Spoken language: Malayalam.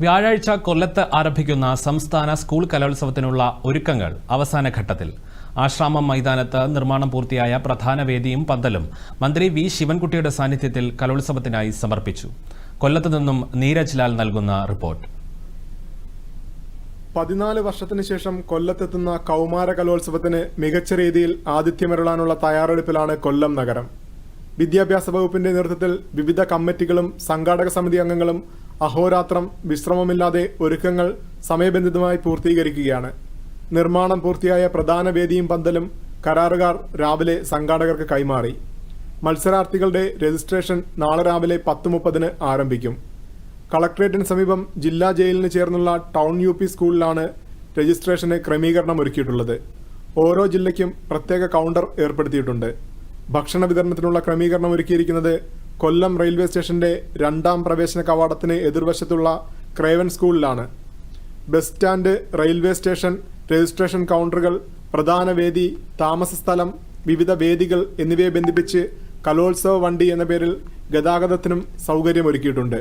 വ്യാഴാഴ്ച കൊല്ലത്ത് ആരംഭിക്കുന്ന സംസ്ഥാന സ്കൂൾ കലോത്സവത്തിനുള്ള ഒരുക്കങ്ങൾ അവസാന ഘട്ടത്തിൽ. ആശ്രാമം മൈതാനത്ത് നിർമ്മാണം പൂർത്തിയായ പ്രധാന വേദിയും പന്തലും മന്ത്രി വി ശിവൻകുട്ടിയുടെ സാന്നിധ്യത്തിൽ കലോത്സവത്തിനായി സമർപ്പിച്ചു. കൊല്ലത്ത് നിന്നും നീരജ് ലാൽ നൽകുന്ന റിപ്പോർട്ട്. പതിനാല് വർഷത്തിന് ശേഷം കൊല്ലത്തെത്തുന്ന കൗമാര കലോത്സവത്തിന് മികച്ച രീതിയിൽ ആതിഥ്യമരുളാനുള്ള തയ്യാറെടുപ്പിലാണ് കൊല്ലം നഗരം. വിദ്യാഭ്യാസ വകുപ്പിന്റെ നേതൃത്വത്തിൽ വിവിധ കമ്മിറ്റികളും സംഘാടക സമിതി അംഗങ്ങളും അഹോരാത്രം വിശ്രമമില്ലാതെ ഒരുക്കങ്ങൾ സമയബന്ധിതമായി പൂർത്തീകരിക്കുകയാണ്. നിർമ്മാണം പൂർത്തിയായ പ്രധാന വേദിയും പന്തലും കരാറുകാർ രാവിലെ സംഘാടകർക്ക് കൈമാറി. മത്സരാർത്ഥികളുടെ രജിസ്ട്രേഷൻ നാളെ രാവിലെ പത്ത് മുപ്പതിന് ആരംഭിക്കും. കളക്ട്രേറ്റിന് സമീപം ജില്ലാ ജയിലിന് ചേർന്നുള്ള ടൗൺ യു പി സ്കൂളിലാണ് രജിസ്ട്രേഷന് ക്രമീകരണം ഒരുക്കിയിട്ടുള്ളത്. ഓരോ ജില്ലയ്ക്കും പ്രത്യേക കൗണ്ടർ ഏർപ്പെടുത്തിയിട്ടുണ്ട്. ഭക്ഷണ വിതരണത്തിനുള്ള ക്രമീകരണം ഒരുക്കിയിരിക്കുന്നത് കൊല്ലം റെയിൽവേ സ്റ്റേഷന്റെ രണ്ടാം പ്രവേശന കവാടത്തിന് എതിർവശത്തുള്ള ക്രേവൻ സ്കൂളിലാണ്. Bus stand railway station registration കൗണ്ടറുകൾ പ്രധാന വേദി താമസ സ്ഥലം വിവിധ വേദികൾ എന്നിവയെ ബന്ധിപ്പിച്ച് കലോത്സവ വണ്ടി എന്ന പേരിൽ ഗതാഗതത്തിനും സൗകര്യമൊരുക്കിയിട്ടുണ്ട്.